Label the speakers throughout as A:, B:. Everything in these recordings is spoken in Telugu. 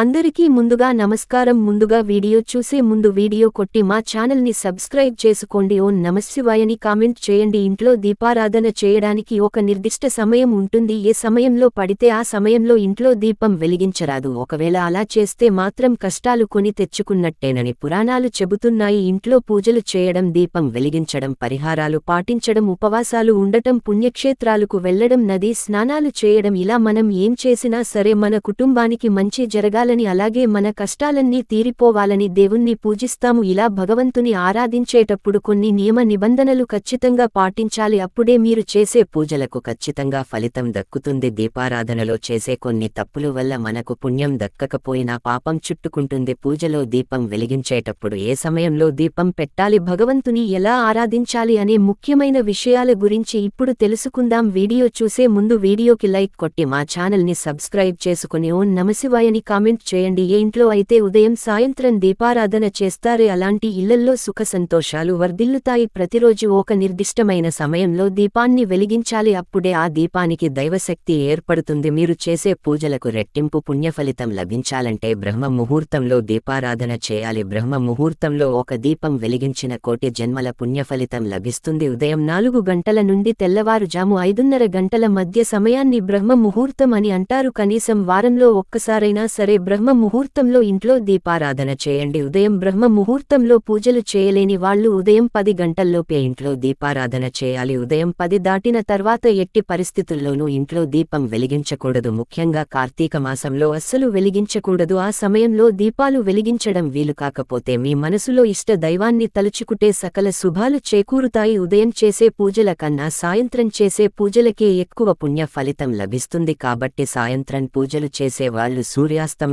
A: అందరికీ ముందుగా నమస్కారం. ముందుగా వీడియో చూసే ముందు వీడియో కొట్టి మా ఛానల్ని సబ్స్క్రైబ్ చేసుకోండి. ఓ నమశివాయని కామెంట్ చేయండి. ఇంట్లో దీపారాధన చేయడానికి ఒక నిర్దిష్ట సమయం ఉంటుంది. ఏ సమయంలో పడితే ఆ సమయంలో ఇంట్లో దీపం వెలిగించరాదు. ఒకవేళ అలా చేస్తే మాత్రం కష్టాలు కొని తెచ్చుకున్నట్టేనని పురాణాలు చెబుతున్నాయి. ఇంట్లో పూజలు చేయడం దీపం వెలిగించడం పరిహారాలు పాటించడం ఉపవాసాలు ఉండటం పుణ్యక్షేత్రాలకు వెళ్ళడం నది స్నానాలు చేయడం ఇలా మనం ఏం చేసినా సరే మన కుటుంబానికి మంచి తీరాలని అలాగే మన కష్టాలన్నీ తీరిపోవాలని దేవుణ్ణి పూజిస్తాము. ఇలా భగవంతుని ఆరాధించేటప్పుడు కొన్ని నియమ నిబంధనలు ఖచ్చితంగా పాటించాలి. అప్పుడే మీరు చేసే పూజలకు ఖచ్చితంగా ఫలితం దక్కుతుంది. దీపారాధనలో చేసే కొన్ని తప్పుల వల్ల మనకు పుణ్యం దక్కకపోయినా పాపం చుట్టుకుంటుంది. పూజలో దీపం వెలిగించేటప్పుడు ఏ సమయంలో దీపం పెట్టాలి? భగవంతుని ఎలా ఆరాధించాలి అనే ముఖ్యమైన విషయాల గురించి ఇప్పుడు తెలుసుకుందాం. వీడియో చూసే ముందు వీడియోకి లైక్ కొట్టి మా ఛానల్ని సబ్స్క్రైబ్ చేసుకుని ఓ నమశివాయని కామెంట్ చేయండి. ఏ ఇంట్లో అయితే ఉదయం సాయంత్రం దీపారాధన చేస్తారే అలాంటి ఇళ్ళల్లో సుఖ సంతోషాలు వర్ధిల్లుతాయి. ప్రతిరోజు ఒక నిర్దిష్టమైన సమయంలో దీపాన్ని వెలిగించాలి. అప్పుడే ఆ దీపానికి దైవశక్తి ఏర్పడుతుంది. మీరు చేసే పూజలకు రెట్టింపు పుణ్యఫలితం లభించాలంటే బ్రహ్మ ముహూర్తంలో దీపారాధన చేయాలి. బ్రహ్మ ముహూర్తంలో ఒక దీపం వెలిగించిన కోటి జన్మల పుణ్యఫలితం లభిస్తుంది. ఉదయం నాలుగు గంటల నుండి తెల్లవారుజాము ఐదున్నర గంటల మధ్య సమయాన్ని బ్రహ్మ ముహూర్తం అని అంటారు. కనీసం వారంలో ఒక్కసారైనా సరే బ్రహ్మ ముహూర్తంలో ఇంట్లో దీపారాధన చేయండి. ఉదయం బ్రహ్మ ముహూర్తంలో పూజలు చేయలేని వాళ్ళు ఉదయం పది గంటల్లోపే ఇంట్లో దీపారాధన చేయాలి. ఉదయం పది దాటిన తర్వాత ఎట్టి పరిస్థితుల్లోనూ ఇంట్లో దీపం వెలిగించకూడదు. ముఖ్యంగా కార్తీక మాసంలో అస్సలు వెలిగించకూడదు. ఆ సమయంలో దీపాలు వెలిగించడం వీలు కాకపోతే మీ మనసులో ఇష్ట దైవాన్ని తలుచుకుటే సకల శుభాలు చేకూరుతాయి. ఉదయం చేసే పూజల కన్నా సాయంత్రం చేసే పూజలకే ఎక్కువ పుణ్య ఫలితం లభిస్తుంది. కాబట్టి సాయంత్రం పూజలు చేసే వాళ్ళు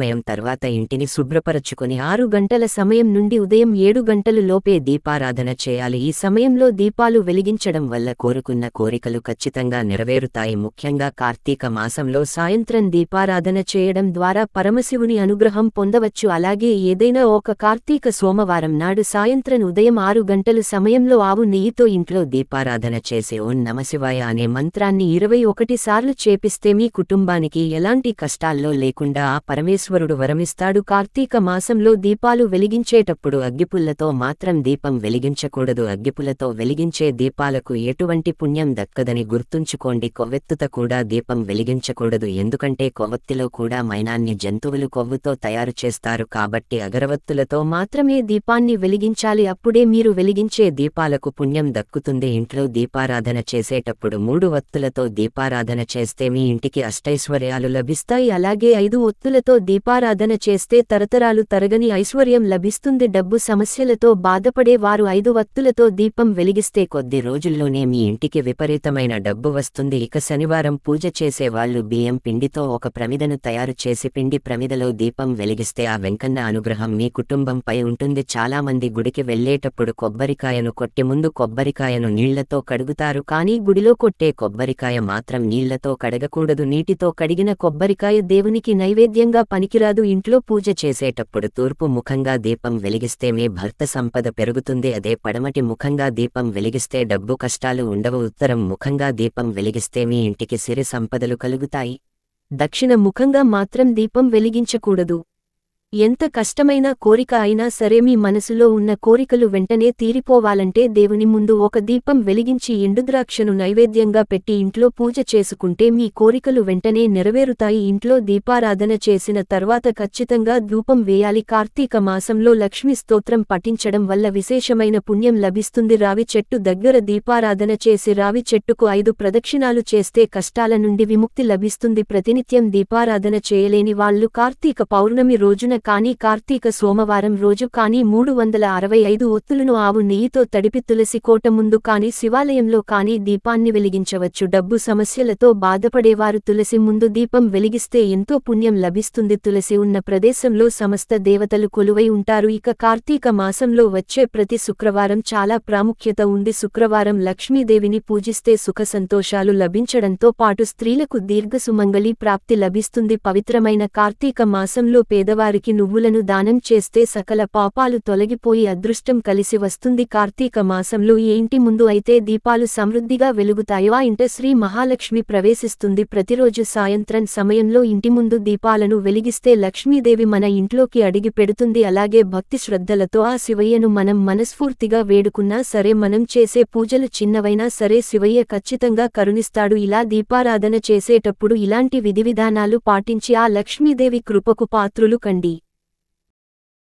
A: సమయం తర్వాత ఇంటిని శుభ్రపరచుకుని ఆరు గంటల సమయం నుండి ఉదయం ఏడు గంటలు లోపే దీపారాధన చేయాలి. ఈ సమయంలో దీపాలు వెలిగించడం వల్ల కోరుకున్న కోరికలు ఖచ్చితంగా నెరవేరుతాయి. ముఖ్యంగా కార్తీక మాసంలో సాయంత్రం దీపారాధన చేయడం ద్వారా పరమశివుని అనుగ్రహం పొందవచ్చు. అలాగే ఏదైనా ఒక కార్తీక సోమవారం నాడు సాయంత్రం ఉదయం ఆరు గంటలు సమయంలో ఆవు నెయ్యితో ఇంట్లో దీపారాధన చేసే ఓం నమశివాయ అనే మంత్రాన్ని ఇరవై ఒకటి సార్లు చేపిస్తే మీ కుటుంబానికి ఎలాంటి కష్టాల్లో లేకుండా ఆ పరమేశ్వరుడు వరమిస్తాడు. కార్తీక మాసంలో దీపాలు వెలిగించేటప్పుడు అగ్గిపుల్లతో మాత్రం దీపం వెలిగించకూడదు. అగ్గిపుల్లతో వెలిగించే దీపాలకు ఎటువంటి పుణ్యం దక్కదని గుర్తుంచుకోండి. కొవ్వెత్తుత కూడా దీపం వెలిగించకూడదు. ఎందుకంటే కొవ్వొత్తిలో కూడా మైనాన్ని జంతువులు కొవ్వుతో తయారు చేస్తారు. కాబట్టి అగరవత్తులతో మాత్రమే దీపాన్ని వెలిగించాలి. అప్పుడే మీరు వెలిగించే దీపాలకు పుణ్యం దక్కుతుంది. ఇంట్లో దీపారాధన చేసేటప్పుడు మూడు వత్తులతో దీపారాధన చేస్తే మీ ఇంటికి అష్టైశ్వర్యాలు లభిస్తాయి. అలాగే ఐదు ఒత్తులతో దీపారాధన చేస్తే తరతరాలు తరగని ఐశ్వర్యం లభిస్తుంది. డబ్బు సమస్యలతో బాధపడే వారు ఐదు వత్తులతో దీపం వెలిగిస్తే కొద్ది రోజుల్లోనే మీ ఇంటికి విపరీతమైన డబ్బు వస్తుంది. ఇక శనివారం పూజ చేసే వాళ్ళు బియ్యం పిండితో ఒక ప్రమిదను తయారు చేసి పిండి ప్రమిదలో దీపం వెలిగిస్తే ఆ వెంకన్న అనుగ్రహం మీ కుటుంబంపై ఉంటుంది. చాలామంది గుడికి వెళ్ళేటప్పుడు కొబ్బరికాయను కొట్టి ముందు కొబ్బరికాయను నీళ్ళతో కడుగుతారు. కానీ గుడిలో కొట్టే కొబ్బరికాయ మాత్రం నీళ్ళతో కడగకూడదు. నీటితో కడిగిన కొబ్బరికాయ దేవునికి నైవేద్యంగా పనికిరాదు. ఇంట్లో పూజ చేసేటప్పుడు తూర్పు ముఖంగా దీపం వెలిగిస్తేనే భర్త సంపద పెరుగుతుంది. అదే పడమటి ముఖంగా దీపం వెలిగిస్తే డబ్బు కష్టాలు ఉండవు. ఉత్తరం ముఖంగా దీపం వెలిగిస్తేనే ఇంటికి సిరి సంపదలు కలుగుతాయి. దక్షిణ ముఖంగా మాత్రం దీపం వెలిగించకూడదు. ఎంత కష్టమైన కోరిక అయినా సరే మీ మనసులో ఉన్న కోరికలు వెంటనే తీరిపోవాలంటే దేవుని ముందు ఒక దీపం వెలిగించి ఎండుద్రాక్షను నైవేద్యంగా పెట్టి ఇంట్లో పూజ చేసుకుంటే మీ కోరికలు వెంటనే నెరవేరుతాయి. ఇంట్లో దీపారాధన చేసిన తర్వాత ఖచ్చితంగా ధూపం వేయాలి. కార్తీక మాసంలో లక్ష్మీ స్తోత్రం పఠించడం వల్ల విశేషమైన పుణ్యం లభిస్తుంది. రావి చెట్టు దగ్గర దీపారాధన చేసి రావి చెట్టుకు ఐదు ప్రదక్షిణాలు చేస్తే కష్టాల నుండి విముక్తి లభిస్తుంది. ప్రతినిత్యం దీపారాధన చేయలేని వాళ్ళు కార్తీక పౌర్ణమి రోజున కానీ కార్తీక సోమవారం రోజు కానీ మూడు వందల అరవై ఐదు ఒత్తులను ఆవు నెయ్యితో తడిపి తులసి కోట ముందు కానీ శివాలయంలో కానీ దీపాన్ని వెలిగించవచ్చు. డబ్బు సమస్యలతో బాధపడేవారు తులసి ముందు దీపం వెలిగిస్తే ఎంతో పుణ్యం లభిస్తుంది. తులసి ఉన్న ప్రదేశంలో సమస్త దేవతలు కొలువై ఉంటారు. ఇక కార్తీక మాసంలో వచ్చే ప్రతి శుక్రవారం చాలా ప్రాముఖ్యత ఉంది. శుక్రవారం లక్ష్మీదేవిని పూజిస్తే సుఖ సంతోషాలు లభించడంతో పాటు స్త్రీలకు దీర్ఘసుమంగళి ప్రాప్తి లభిస్తుంది. పవిత్రమైన కార్తీక మాసంలో పేదవారికి నువ్వులను దానం చేస్తే సకల పాపాలు తొలగిపోయి అదృష్టం కలిసి వస్తుంది. కార్తీక మాసంలో ఈ ఇంటి ముందు అయితే దీపాలు సమృద్ధిగా వెలుగుతాయో ఆ ఇంట శ్రీ మహాలక్ష్మి ప్రవేశిస్తుంది. ప్రతిరోజు సాయంత్రం సమయంలో ఇంటి ముందు దీపాలను వెలిగిస్తే లక్ష్మీదేవి మన ఇంట్లోకి అడిగి పెడుతుంది. అలాగే భక్తి శ్రద్ధలతో ఆ శివయ్యను మనం మనస్ఫూర్తిగా వేడుకున్నా సరే మనం చేసే పూజలు చిన్నవైనా సరే శివయ్య ఖచ్చితంగా కరుణిస్తాడు. ఇలా దీపారాధన చేసేటప్పుడు ఇలాంటి విధివిధానాలు పాటించి ఆ లక్ష్మీదేవి కృపకు పాత్రులు కండి.